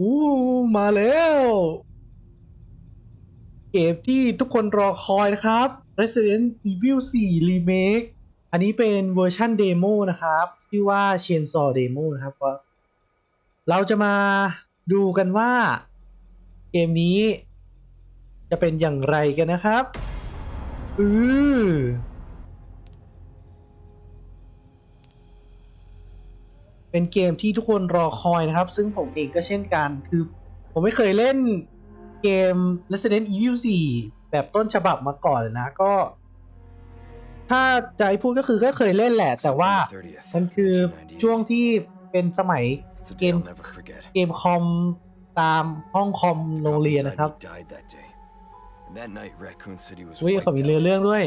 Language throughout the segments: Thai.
อู้มาแล้ว เกมที่ทุกคนรอคอยนะครับ Resident Evil 4 Remake อันนี้เป็นเวอร์ชันเดโมนะครับชื่อว่า Chainsaw Demo นะครับก็เราจะมาดูกันว่า เกมนี้จะเป็นอย่างไรกันนะครับ อือ เป็นเกมที่ทุกคนรอคอยนะครับ ซึ่งผมเองก็เช่นกันคือ ผมไม่เคยเล่นเกม Resident Evil 4 แบบต้นฉบับมาก่อนเลยนะก็ ถ้าจะให้พูดก็คือก็เคยเล่นแหละ แต่ว่ามันคือช่วงที่เป็นสมัยเกมเกมคอมตามห้องคอมโรงเรียนนะครับอุ้ยเขามีเรือเรื่องด้วย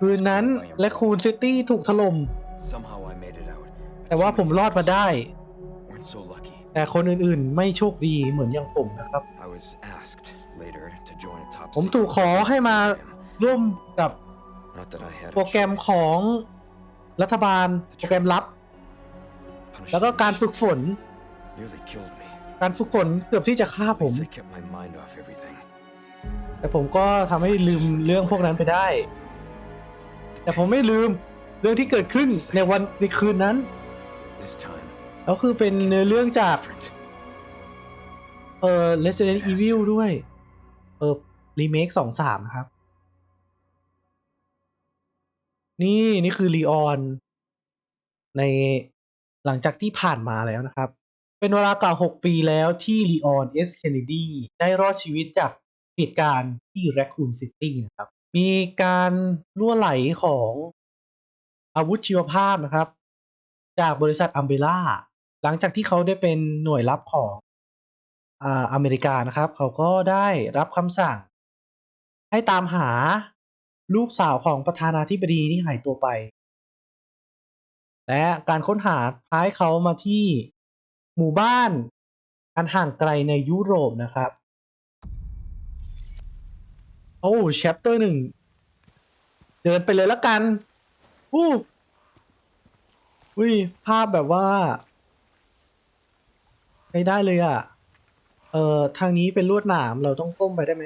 คืนนั้นและคูนซิตี้ถูกถล่ม แต่ว่าผมรอดมาได้ แต่คนอื่นๆไม่โชคดีเหมือนอย่างผมนะครับ ผมถูกขอให้มาร่วมกับโปรแกรมของรัฐบาลโปรแกรมลับ แล้วก็การฝึกฝน การฝึกฝนเกือบที่จะฆ่าผม แต่ผมก็ทำให้ลืมเรื่องพวกนั้นไปได้ แต่ผมไม่ลืมเรื่องที่เกิดขึ้นในวันในคืนนั้น แล้วคือเป็นเนื้อเรื่องจาก เอ่อ Resident Evil ด้วย เออรีเมคสองสามนะครับ นี่นี่คือลีออนในหลังจากที่ผ่านมาแล้วนะครับ เป็นเวลากว่าหกปีแล้วที่ลีออนเอสเคนเนดีได้รอดชีวิตจากเหตุการณ์ที่แรคคูนซิตี้นะครับ มีการล่วไหลของอาวุธชีวภาพนะครับ จากบริษัทอัมเบล่าหลังจากที่เขาได้เป็นหน่วยลับของอ่าอเมริกานะครับ เขาก็ได้รับคำสั่ง ให้ตามหาลูกสาวของประธานาธิบดีที่หายตัวไป และการค้นหาท้ายเขามาที่หมู่บ้านอันห่างไกลในยุโรปนะครับ โอ้แชปเตอร์หนึ่ง เดินไปเลยละกัน อู้ อุ้ยภาพแบบว่าใช้ได้เลยอะ่ะ เอ่อทางนี้เป็นลวดหนามเราต้องก้มไปได้ไหม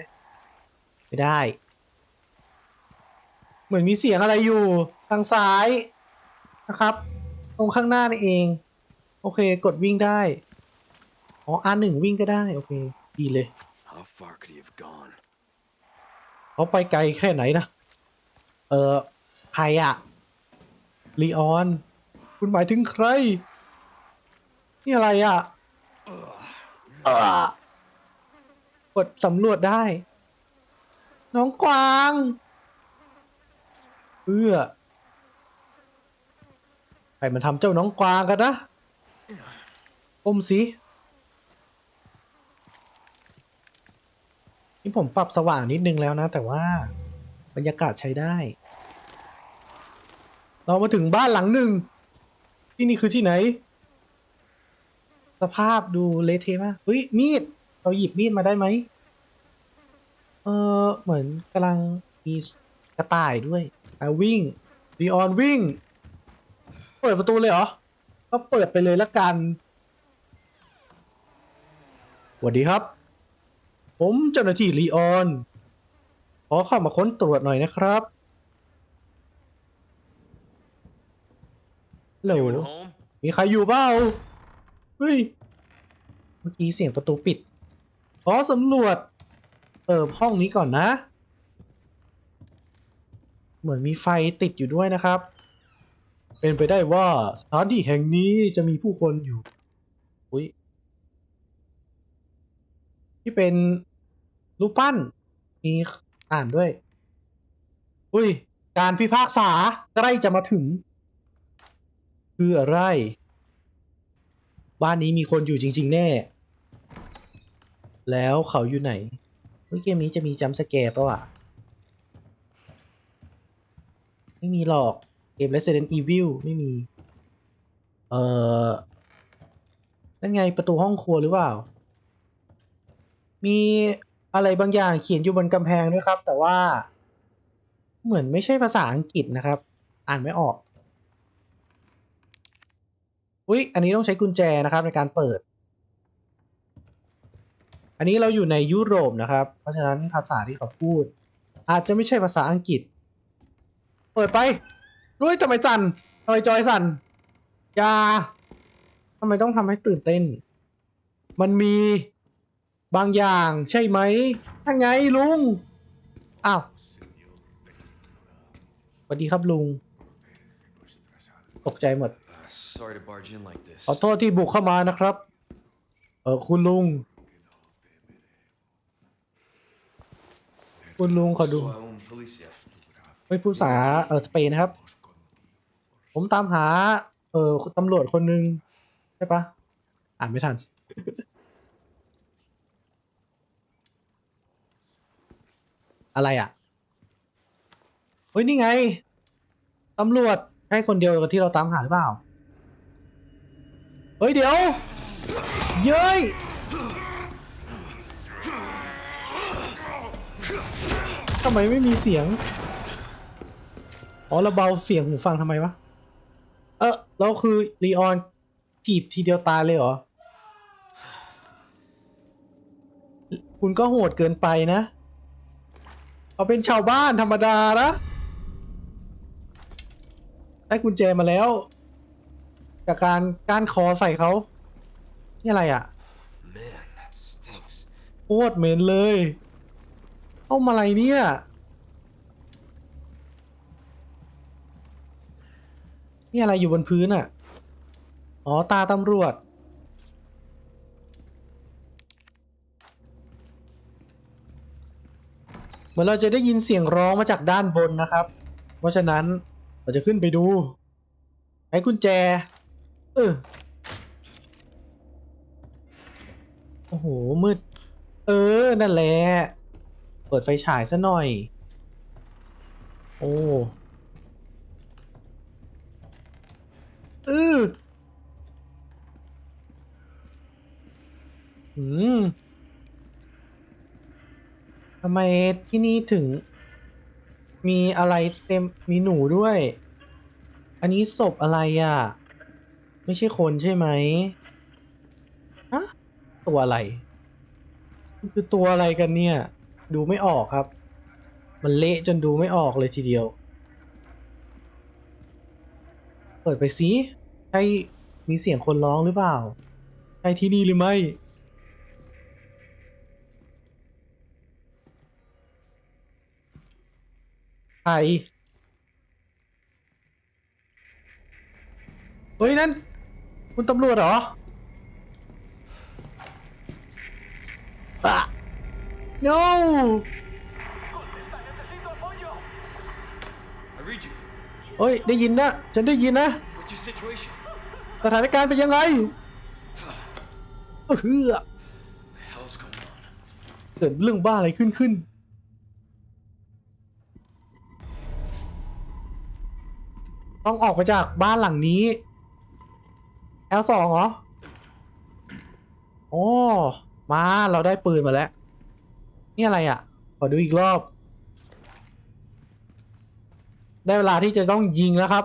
ไม่ได้ เหมือนมีเสียงอะไรอยู่ทางซ้ายนะครับ ตรงข้างหน้านี่เอง โอเค กดวิ่งได้อ๋อ R หนึ่งวิ่งก็ได้ โอเค ดีเลยเขาไปไกลแค่ไหนนะ เออใครอะลีออน คุณหมายถึงใคร นี่อะไรอะเอ่อกดสำรวจได้ น้องกวางเอื้อใครมันทำเจ้าน้องกวางกันนะอมสินี่ผมปรับสว่างนิดนึงแล้วนะ แต่ว่าบรรยากาศใช้ได้ เรามาถึงบ้านหลังหนึ่ง ที่นี่คือที่ไหน สภาพดูเละเทะมากเฮ้ย มีด เราหยิบมีดมาได้ไหม เออเหมือนกำลังมีกระต่ายด้วยอะวิ่งดีออนวิ่ง เปิดประตูเลยเหรอ ก็เปิดไปเลยละกันสวัสดีครับ ผมเจ้าหน้าที่ลีออน ขอเข้ามาค้นตรวจหน่อยนะครับ เหลวมีใครอยู่เปล่าเฮ้ย เมื่อกี้เสียงประตูปิด ขอสำรวจเปิดห้องนี้ก่อนนะ เหมือนมีไฟติดอยู่ด้วยนะครับ เป็นไปได้ว่าสถานที่แห่งนี้จะมีผู้คนอยู่ อุ้ย ที่เป็นรูปปั้น มีอ่านด้วย อุ้ย การพิพากษาใกล้จะมาถึง คืออะไร บ้านนี้มีคนอยู่จริง ๆ แน่ แล้วเขาอยู่ไหนเกมนี้จะมีจัมสแกร์ปะวะไม่มีหรอกเกม Resident Evil ไม่มี เอ่อ นั่นไงประตูห้องครัวหรือเปล่า มีอะไรบางอย่างเขียนอยู่บนกำแพงด้วยครับ แต่ว่า เหมือนไม่ใช่ภาษาอังกฤษนะครับ อ่านไม่ออก อุ๊ย อันนี้ต้องใช้กุญแจนะครับในการเปิด อันนี้เราอยู่ในยุโรปนะครับ เพราะฉะนั้นภาษาที่เขาพูด อาจจะไม่ใช่ภาษาอังกฤษ เปิดไปด้วยทำไมสั่นทำไมจอยสั่นยาทำไมต้องทำให้ตื่นเต้น มันมีบางอย่างใช่ไหมท่านไงลุง อ้าวสวัสดีครับลุง ตกใจหมด sorry to barge in like this. ขอโทษที่บุกเข้ามานะครับ เออคุณลุง คุณลุงขอดู Soy un policía. ไม่พูดภาษาเออสเปนนะครับ ผมตามหา เออตำรวจคนหนึ่งใช่ปะอ่านไม่ทัน อะไรอะเฮ้ยนี่ไงตำรวจใช่คนเดียวกับที่เราตามหาหรือเปล่า เฮ้ยเดี๋ยว เย้ยทำไมไม่มีเสียง อ๋อเราเบาเสียงหูฟังทำไมวะ เออแล้วคือลีออนถีบทีเดียวตายเลยเหรอ คุณก็โหดเกินไปนะเขาเป็นชาวบ้านธรรมดานะ ได้กุญแจมาแล้ว จากการก้านคอใส่เขานี่อะไรอะ่ะ Man, that stinks. โคตรเหม็นเลยเข้ามาอะไรเนี่ย นี่อะไรอยู่บนพื้นอะ อ๋อ ตาตำรวจ เหมือนเราจะได้ยินเสียงร้องมาจากด้านบนนะครับ เพราะฉะนั้นเราจะขึ้นไปดูไอ้กุญแจ เออ โอ้โห มืด เออ นั่นแหละ เปิดไฟฉายซะหน่อย โอ้เอออืมทำไมที่นี่ถึง มีอะไรเต็มมีหนูด้วย อันนี้ศพอะไรอะ ไม่ใช่คนใช่ไหมฮะตัวอะไรมันคือตัวอะไรกันเนี่ย ดูไม่ออกครับ มันเละจนดูไม่ออกเลยทีเดียว เปิดไปสิใช่มีเสียงคนร้องหรือเปล่า ใช่ที่นี่หรือไม่ใครเฮ้ย นั่น คุณตำรวจเหรออะ no I read you. เฮ้ย ได้ยินนะ ฉันได้ยินนะ What's your situation? สถานการณ์เป็นยังไง เออ What the hell's going on? เกิดเรื่องบ้าอะไรขึ้นขึ้น ต้องออกไปจากบ้านหลังนี้ L สองเหรอโอ้มาเราได้ปืนมาแล้ว นี่อะไรอะ ขอดูอีกรอบ ได้เวลาที่จะต้องยิงแล้วครับ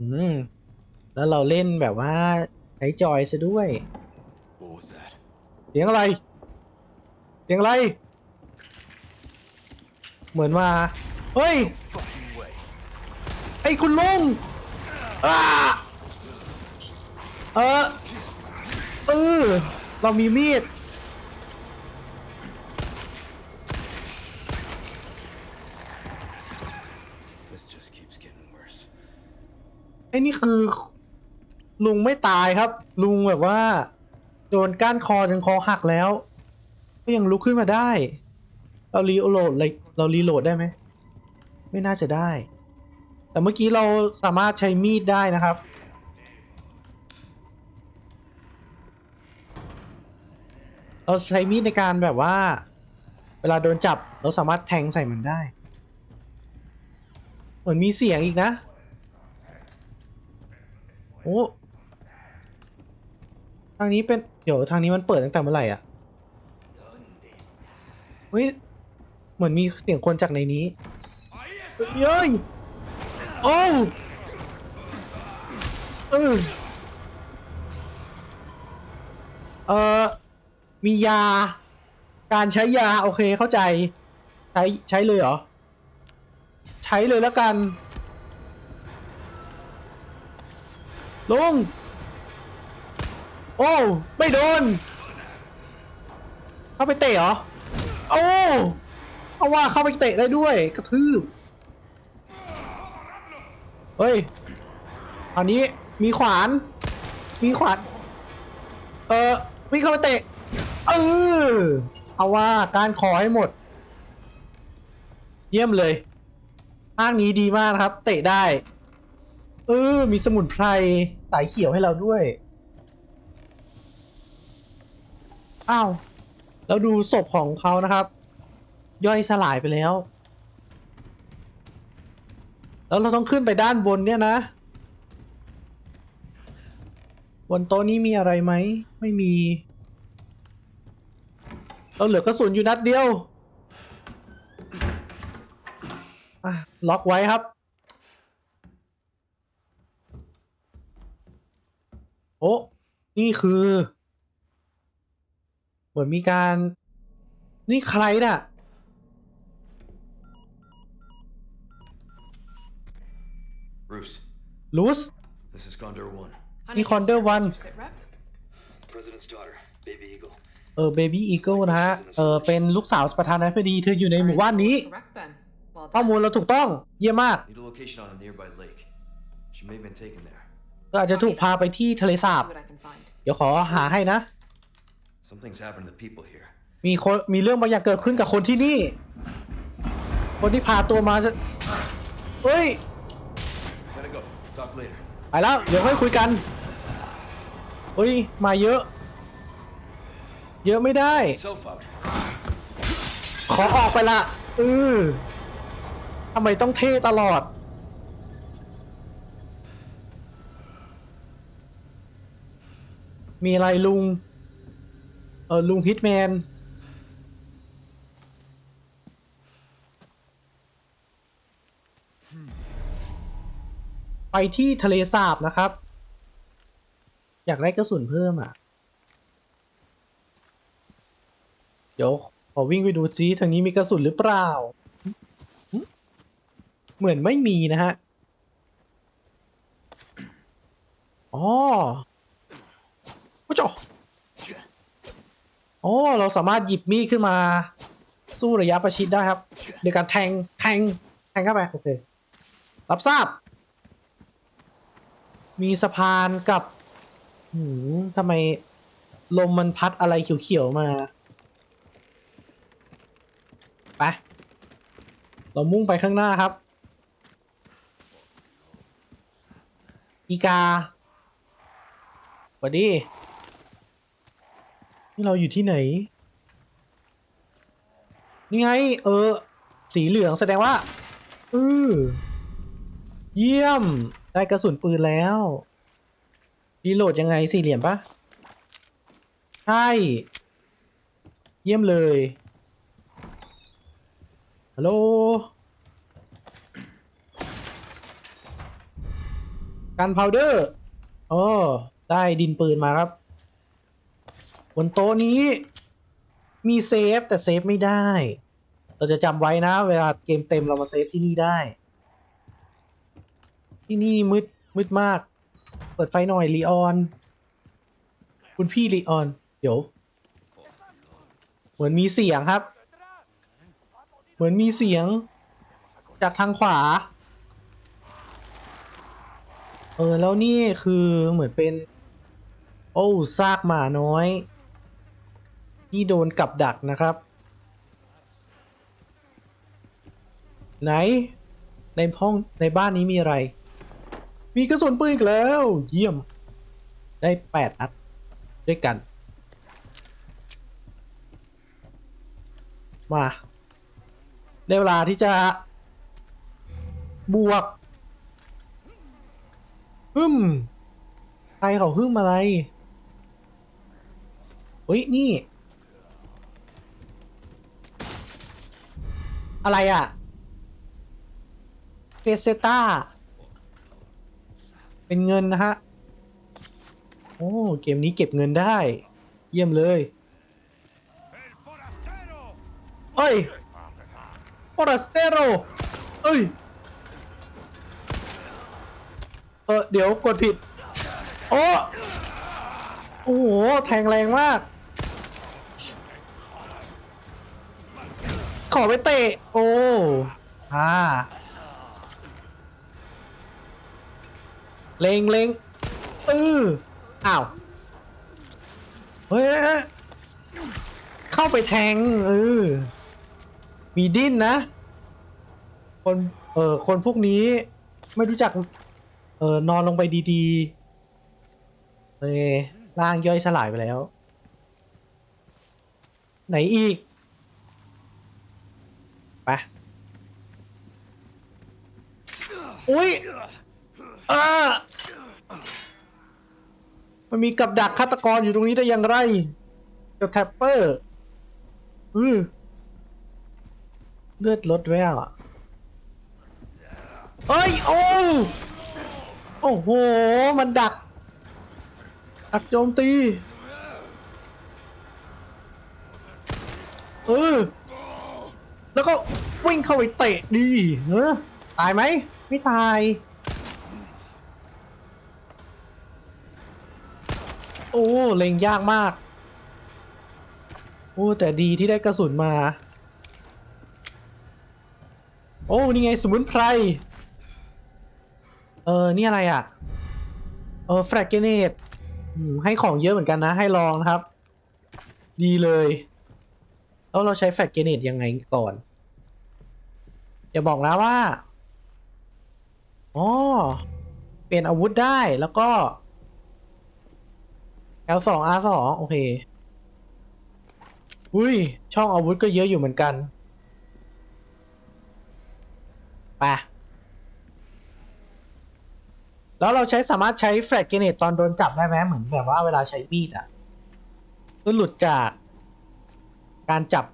อืม แล้วเราเล่นแบบว่าใช้จอยซะด้วย What was that? เสียงอะไร เสียงอะไร เหมือนมา เฮ้ย Fucking way. ไอ้คุณลุงอ้า เออเออเรามีมีด This just keeps getting worse. ไอ้นี่คือ ลุงไม่ตายครับ ลุงแบบว่า โดนก้านคอจนคอหักแล้ว ก็ยังลุกขึ้นมาได้ เรารีโหลดเลยเรารีโหลดได้ไหม ไม่น่าจะได้ แต่เมื่อกี้เราสามารถใช้มีดได้นะครับ เราใช้มีดในการแบบว่า เวลาโดนจับเราสามารถแทงใส่มันได้ เหมือนมีเสียงอีกนะ โอ้ทางนี้เป็น เดี๋ยวทางนี้มันเปิดตั้งแต่เมื่อไหร่อะเฮ้ย เหมือนมีเสียงคนจากในนี้ เย้ย โอ้เออเออ มียา การใช้ยาโอเคเข้าใจ ใช้ใช้เลยเหรอ ใช้เลยแล้วกันลุงโอ้ ไม่โดน เข้าไปเตะเหรอ โอ้เอาว่าเข้าไปเตะได้ด้วย กระทืบ เฮ้ยอันนี้มีขวาน มีขวาน เออวิ่งเข้าไปเตะ เออเอาว่าการขอให้หมด เยี่ยมเลยภาคนี้ดีมากครับ เตะได้ เออ มีสมุนไพรสายเขียวให้เราด้วย อ้าว แล้วดูศพของเขานะครับ ย่อยสลายไปแล้ว แล้วเราต้องขึ้นไปด้านบนเนี่ยนะ บนโต๊ะนี้มีอะไรไหม ไม่มี เราเหลือกระสุนอยู่นัดเดียวอะล็อกไว้ครับ โอ้นี่คือ เหมือนมีการ นี่ใครน่ะ Bruce, ลูส this is Condor One. Ni Condor One. Sit rep. President's daughter, Baby Eagle. เออเบบี้อีเกิลนะฮะ เออเป็นลูกสาวประธานาธิบดีเธออยู่ในหมู่บ้านนี้ Correct then. Well ข้อ done. มูลเราถูกต้องเยี่ยมมาก Need a location on a nearby lake. She may have been taken there. ก็อาจจะถูกพาไปที่ทะเลสาบ See what I can find. เดี๋ยวขอหาให้นะ Something's happened to the people here. มีคนมีเรื่องบางอย่างเกิดขึ้นกับคนที่นี่ คนที่พาตัวมาจะเฮ้ย Gotta go. Talk later. ไปแล้ว เดี๋ยวค่อยคุยกันเฮ้ย มาเยอะ เยอะไม่ได้ Self out. ขอออกไปละเออทำไมต้องเท่ตลอด มีอะไรลุง เออลุงฮิตแมนไปที่ทะเลสาบนะครับ อยากได้กระสุนเพิ่มอะ เดี๋ยวขอวิ่งไปดูจีทางนี้มีกระสุนหรือเปล่า เหมือนไม่มีนะฮะ อ๋อโอ้โจอ๋อเราสามารถหยิบมีดขึ้นมา สู้ระยะประชิดได้ครับโดยการแทง แทง แทงเข้าไป โอเค รับทราบ มีสะพานกับหืมทำไมลมมันพัดอะไรเขียวๆมา ไป เรามุ่งไปข้างหน้าครับ อีกาสวัสดี นี่เราอยู่ที่ไหน นี่ไง เออ สีเหลืองแสดงว่า อือเยี่ยม ได้กระสุนปืนแล้วรีโหลดยังไงสี่เหลี่ยมปะใช่ เยี่ยมเลย ฮัลโหล กันพาวเดอร์อ๋อได้ดินปืนมาครับ บนโต๊ะนี้ มีเซฟ แต่เซฟไม่ได้ เราจะจำไว้นะ เวลาเกมเต็มเรามาเซฟที่นี่ได้ ที่นี่มืดมืดมาก เปิดไฟหน่อยลีออน คุณพี่ลีออน เดี๋ยว เหมือนมีเสียงครับ เหมือนมีเสียง จากทางขวา เออ แล้วนี่คือเหมือนเป็น โอ้ซากหมาน้อย ที่โดนกับดักนะครับ ไหน ในห้องในบ้านนี้มีอะไร มีกระสุนปืนอีกแล้ว เยี่ยม ได้แปดนัดด้วยกัน มา ได้เวลาที่จะ บวกฮึมใครเขาฮึมอะไรเฮ้ย นี่ อะไรอะเปเซต้า เป็นเงินนะฮะ โอ้ เกมนี้เก็บเงินได้ เยี่ยมเลยเอ้ย ฟอร์สเตโรเอ้ย เออเดี๋ยวกดผิด โอ้โอ้โห แทงแรงมาก ขอไปเตะ โอ้อ่าเลงเลงเอออ้าว เฮ้ย เข้าไปแทงเออ มีดิ้นนะ คนเออคนพวกนี้ไม่รู้จักเออนอนลงไปดีๆเอ้ยร่างย่อยสลายไปแล้ว ไหนอีกไปอุ้ยเอ่ามันมีกับดักฆาตกรอยู่ตรงนี้ได้อย่างไรเกับแท็ปเปอร์ อือ เลือดลดแววอะเอ้ย โอ้โอ้โห มันดัก ดักโจมตี เออ แล้วก็วิ่งเข้าไปเตะดีเออตายไหม ไม่ตาย โอ้ เล็งยากมาก โอ้ แต่ดีที่ได้กระสุนมา โอ้นี่ไงสมุนไพร เออนี่อะไรอะ เออแฟลกเกเนตให้ของเยอะเหมือนกันนะ ให้ลองนะครับ ดีเลย แล้วเราใช้แฟลกเกเนตยังไงก่อน อย่าบอกนะว่าอ๋อเปลี่ยนอาวุธได้แล้วก็ L2 R2 โอเค อุ้ย ช่องอาวุธก็เยอะอยู่เหมือนกัน ไปแล้วเราใช้สามารถใช้แฟลกเกเนตตอนโดนจับได้ไหมเหมือนแบบว่าเวลาใช้มีดอะก็หลุดจากการจับ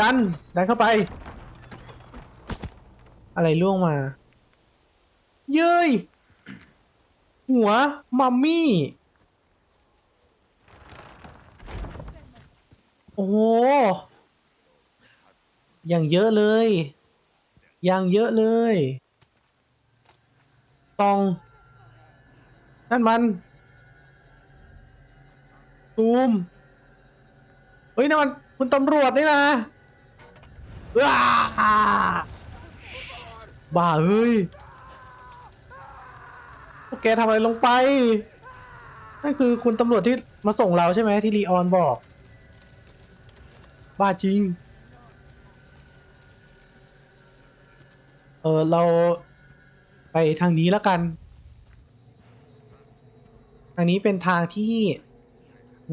ดัน ดันเข้าไป อะไรล่วงมา เย้ย หัว มัมมี่ โอ้โห อย่างเยอะเลย อย่างเยอะเลยตอง นั่นมัน ตูม เฮ้ยนั่นมันคุณตำรวจนี่นะว้าบ้าเฮ้ยพวกแกทำอะไรลงไป นั่นคือคุณตำรวจที่มาส่งเราใช่ไหมที่ลีออนบอก บ้าจริง เออเราไปทางนี้แล้วกัน ทางนี้เป็นทางที่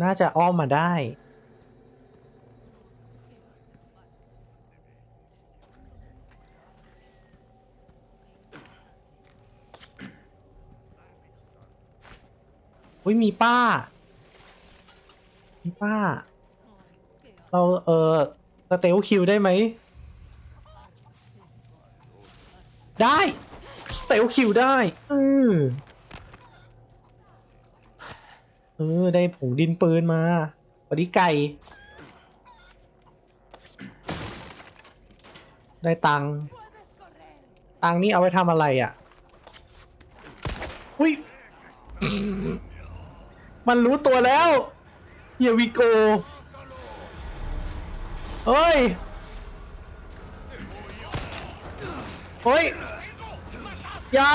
น่าจะอ้อมมาได้ อุ้ยมีป้า มีป้า เราเออสเตลคิวได้ไหม ได้สเตลคิวได้เออเออ ได้ผงดินปืนมาวันนี้ไก่ ได้ตังตังนี่เอาไว้ทำอะไรอะ อุ้ย มันรู้ตัวแล้วเฮียวิโกเฮ้ย เฮ้ยอยา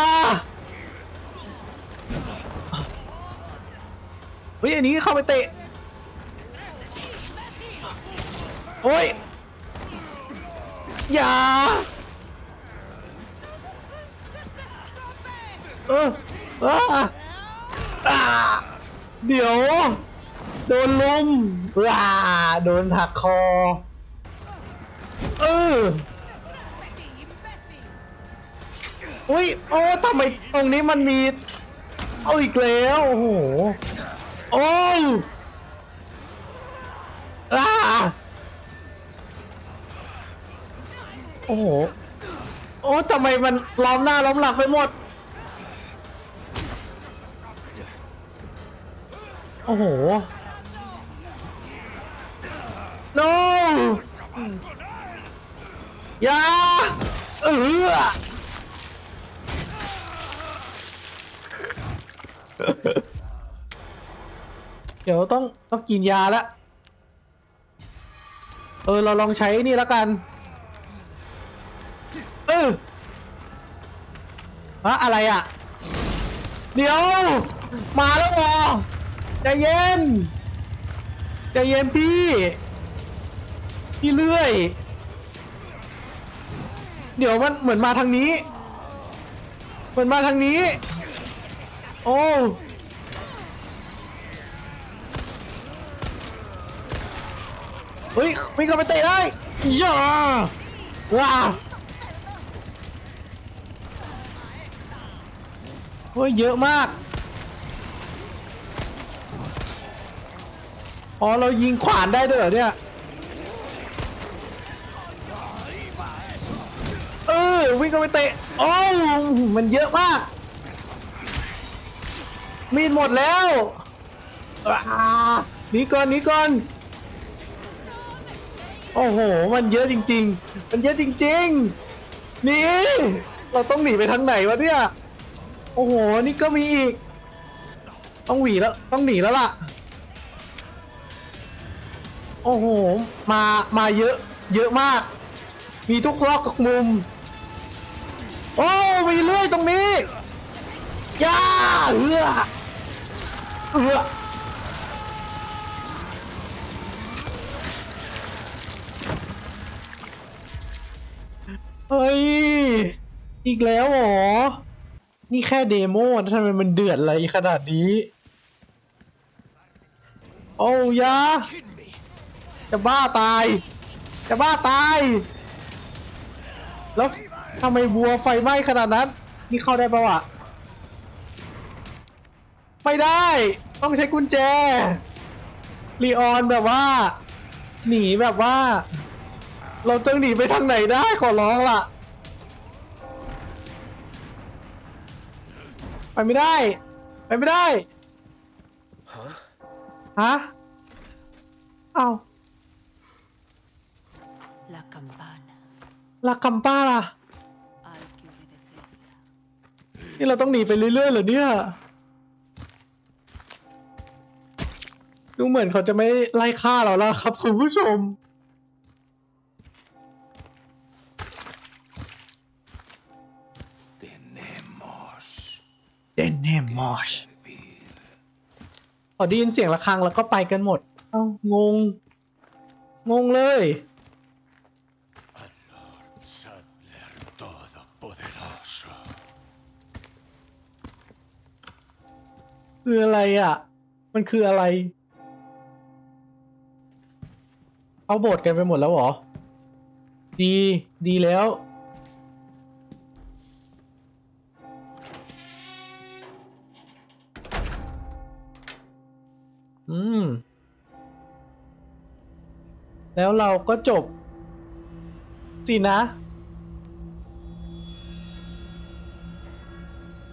เฮ้ยอันนี้เข้าไปเตะโอ้ยอย่าเออเอ่าอ่าเดี๋ยว โดนลุมว้าโดนหักคอ เออ อุ้ยโอ้ทำไมตรงนี้มันมี เอาอีกแล้วโอ้โหโอ้ยอ้าโอ้โหโอ้ทำไมมันล้อมหน้าล้อมหลังไปหมด โอ้โห no ย่าเออ เดี๋ยวต้องต้องกินยาแล้วเออ เราลองใช้นี่แล้วกัน เออฮะอะไรอะ เดี๋ยว มาแล้วหรอใจเย็นใจเย็นพี่ พี่เลื่อย เดี๋ยวมันเหมือนมาทางนี้ เหมือนมาทางนี้ โอ้เฮ้ยวิ่งเข้าไปเตะได้ย่าว้าเฮ้ยเยอะมากอ๋อเรายิงขวานได้ด้วยเหรอเนี่ยเออวิ่งเข้าไปเตะโอ้วมันเยอะมาก มีดหมดแล้วอ่าหนีก่อนหนีก่อน โอ้โห มันเยอะจริง ๆ มันเยอะจริงๆหนี่เราต้องหนีไปทางไหนวะเนี่ย โอ้โห นี่ก็มีอีก ต้องหวีแล้ว ต้องหนีแล้วล่ะ โอ้โห มา มาเยอะ เยอะมาก มีทุกรอกทุกมุม โอ้ มีเลื่อยตรงนี้ ย่าเอือ เออเฮ้ย อีกแล้วเหรอ นี่แค่เดโมนะทำไมมันเดือดอะไรขนาดนี้ โอ้ยา จะบ้าตาย จะบ้าตาย แล้วทำไมวัวไฟไหม้ขนาดนั้น นี่เข้าได้ปะวะ ไม่ได้ ต้องใช้กุญแจลีออนแบบว่า หนีแบบว่า เราต้องหนีไปทางไหนได้ขอร้องล่ะ ไปไม่ได้ ไปไม่ได้ ฮะเอ้า La campana ลากัมป้าล่ะ hay que obedecerla. นี่เราต้องหนีไปเรื่อยๆเหรอเนี่ย ดูเหมือนเขาจะไม่ไล่ฆ่าเราแล้วครับ คุณผู้ชม Tenemos เดนเนมมอชพอได้ยินเสียงะระฆังแล้วก็ไปกันหมด เอ้างง งงเลย Sadler Todopoderoso. คืออะไรอะ มันคืออะไร เอาโบทกันไปหมดแล้วเหรอ ดี ดีแล้ว อืม แล้วเราก็จบ สินะ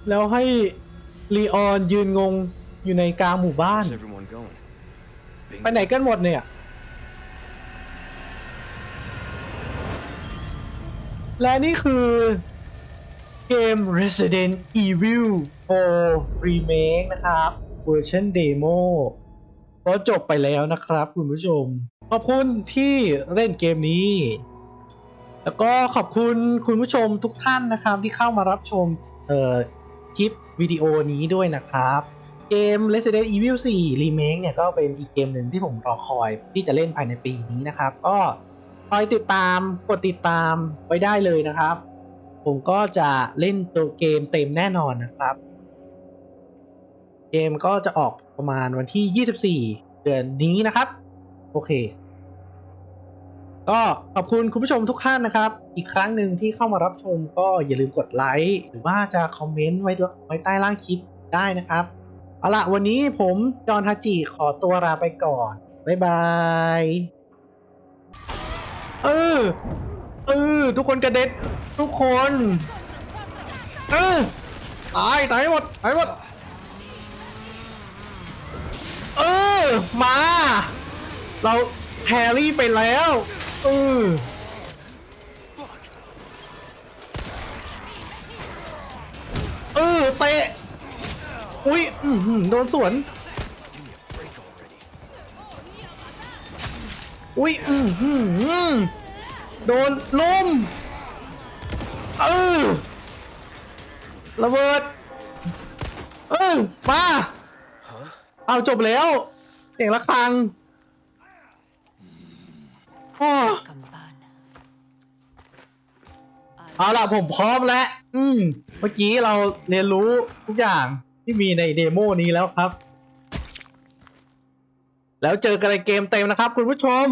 แล้วให้ลีออนยืนงงอยู่ในกลางหมู่บ้าน Where's everyone going? ไปไหนกันหมดเนี่ย และนี่คือเกม Resident Evil 4 Remake นะครับเวอร์ชันเดโมก็จบไปแล้วนะครับคุณผู้ชม ขอบคุณที่เล่นเกมนี้ แล้วก็ขอบคุณคุณผู้ชมทุกท่านนะครับที่เข้ามารับชมเอ่อคลิปวิดีโอนี้ด้วยนะครับ เกม Resident Evil 4 Remake เนี่ยก็เป็นอีกเกมหนึ่งที่ผมรอคอยที่จะเล่นภายในปีนี้นะครับ ก็ คอยติดตามกดติดตามไว้ได้เลยนะครับ ผมก็จะเล่นตัวเกมเต็มแน่นอนนะครับ เกมก็จะออกประมาณวันที่ 24 เดือนนี้นะครับ โอเค ก็ขอบคุณคุณผู้ชมทุกท่านนะครับ อีกครั้งหนึ่งที่เข้ามารับชมก็อย่าลืมกดไลค์หรือว่าจะคอมเมนต์ไว้ไว้ใต้ล่างคลิปได้นะครับเอาละวันนี้ผมจอห์นฮาจิขอตัวลาไปก่อน บ๊ายบาย เออ เออ ทุกคนกระเด็นทุกคน เออ ตาย ตายหมด ตายหมด เออ มา เราแฮร์รี่ไปแล้ว เออเออเตะ อุ้ยโดนสวน อุ้ยอือหือโดนลุมเออระเบิดเออมาเอาจบแล้วเสียงระฆังอ้อ Campana. เอาล่ะผมพร้อมแล้ว อืม เมื่อกี้เราเรียนรู้ทุกอย่างที่มีในเดโมนี้แล้วครับ แล้วเจอกันในเกมเต็มนะครับคุณผู้ชม